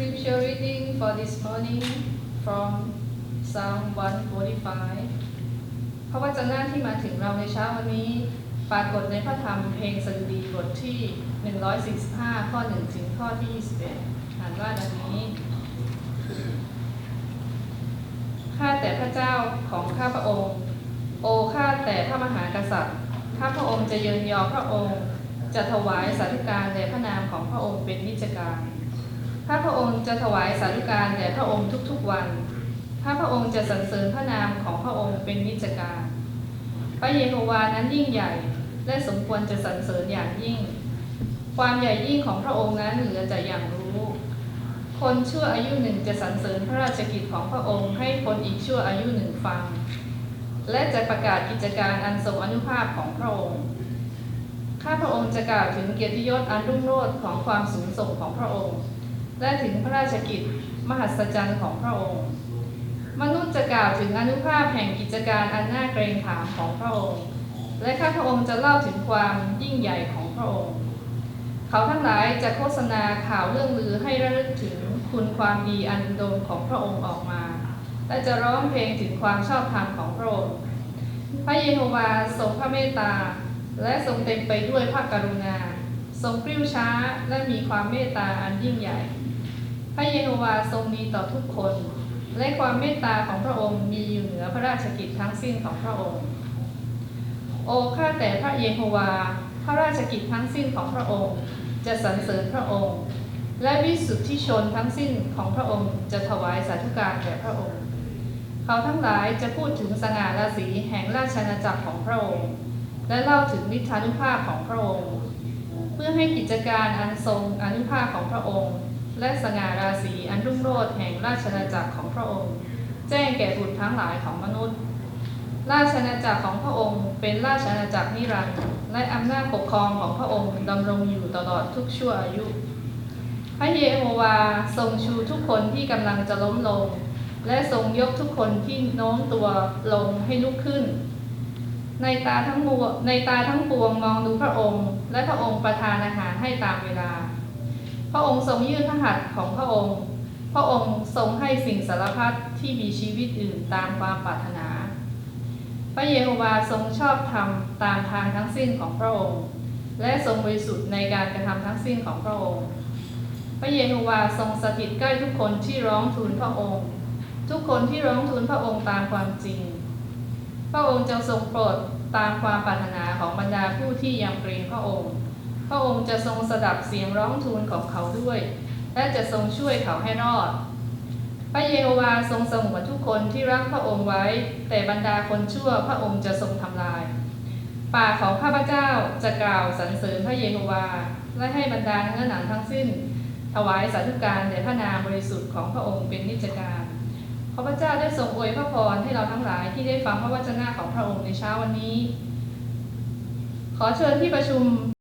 Scripture reading for this morning from Psalm 145 พระวจนะที่มาถึงเราในเช้าวันนี้ ปรากฏในพระธรรมเพลงสดุดีบทที่ 145 ข้อ 1 ถึงข้อที่ 21อ่านว่าดังนี้ ข้าแต่พระเจ้าของข้าพระองค์ โอข้าแต่พระมหากษัตริย์ ข้าพระองค์จะเยินยอพระองค์ จะถวายสาธุการแด่พระนามของพระองค์เป็นนิจการ ข้าพระองค์จะถวายสาธุการแด่พระองค์ทุกๆวันข้าพระองค์จะสรรเสริญพระนามของพระองค์เป็นนิจการ พระเยโฮวานั้นยิ่งใหญ่ และสมควรจะสรรเสริญอย่างยิ่ง ความใหญ่ยิ่งของพระองค์นั้นเหลือจะอย่างรู้ คนชั่วอายุหนึ่งจะสรรเสริญพระราชกิจของพระองค์ให้คนอีกชั่วอายุหนึ่งฟัง และจะประกาศกิจการอันทรงอนุภาพของพระองค์ข้าพระองค์จะกล่าวถึงเกียรติยศอันรุ่งโรจน์ของความสูงส่งของพระองค์ และถึงพระราชกิจมหัศจรรย์ของพระองค์ มนุษย์จะกล่าวถึงอนุภาพแห่งกิจการอันน่าเกรงขามของพระองค์ และข้าพระองค์จะเล่าถึงความยิ่งใหญ่ของพระองค์ เขาทั้งหลายจะโฆษณาข่าวเรื่องลือให้ระลึกถึงคุณความดีอันอุดมของพระองค์ออกมา และจะร้องเพลงถึงความชอบธรรมของพระองค์ พระเยโฮวาทรงพระเมตตา และทรงเต็มไปด้วยพระกรุณา ทรงกริ้วช้าและมีความเมตตาอันยิ่งใหญ่ พระเยโฮวาทรงดีต่อทุกคน และความเมตตาของพระองค์มีอยู่เหนือพระราชกิจทั้งสิ้นของพระองค์ โอ้ข้าแต่พระเยโฮวา พระราชกิจทั้งสิ้นของพระองค์ จะสรรเสริญพระองค์ และวิสุทธิชนทั้งสิ้นของพระองค์จะถวายสาธุการแด่พระองค์ เขาทั้งหลายจะพูดถึงสง่าราศีแห่งราชอาณาจักรของพระองค์ และเล่าถึงฤทานุภาพของพระองค์ พื่อให้กิจการอันทรงอนุภาพของพระองค์ และสง่าราศีอันรุ่งโรจน์แห่งราชอาจักรของพระองค์ แจ้งแก่บุตรทั้งหลายของมนุษย์ ราชอาจักรของพระองค์ เป็นราชอาณาจักรนิรันดร์และอำนาจปกครองของพระองค์ดำรงอยู่ตลอดทุกชั่วอายุ พระเยโฮวาทรงชูทุกคนที่กำลังจะล้มลง และทรงยกทุกคนที่โน้มตัวลงให้ลุกขึ้น ในตาทั้งมัวในตาทั้งปวงมองดูพระองค์ และพระองค์ประทานอาหารให้ตามเวลา พระองค์ทรงยื่นพระหัตถ์ของพระองค์ พระองค์ทรงให้สิ่งสารพัดที่มีชีวิตอื่นตามความปรารถนา พระเยโฮวาทรงชอบธรรมตามทางทั้งสิ้นของพระองค์ และทรงบริสุทธิ์ในการกระทำทั้งสิ้นของพระองค์ พระเยโฮวาทรงสถิตใกล้ทุกคนที่ร้องทูลพระองค์ ทุกคนที่ร้องทูลพระองค์ตามความจริง พระองค์จะทรงโปรดตามความปรารถนาของบรรดาผู้ที่ยำเกรงพระองค์ พระองค์จะทรงสดับเสียงร้องทูลของเขาด้วย และจะทรงช่วยเขาให้รอด พระเยโฮวาทรงสงวนทุกคนที่รักพระองค์ไว้ แต่บรรดาคนชั่วพระองค์จะทรงทำลายปากของข้าพเจ้าจะกล่าวสรรเสริญพระเยโฮวา และให้บรรดาเนื้อหนังทั้งสิ้น ถวายสาธุการแด่พระนามบริสุทธิ์ของพระองค์เป็นนิจการ ขอพระเจ้าได้ทรงอวยพระพรให้เราทั้งหลายที่ได้ฟังพระวจนะของพระองค์ในเช้าวันนี้ ขอเชิญที่ประชุม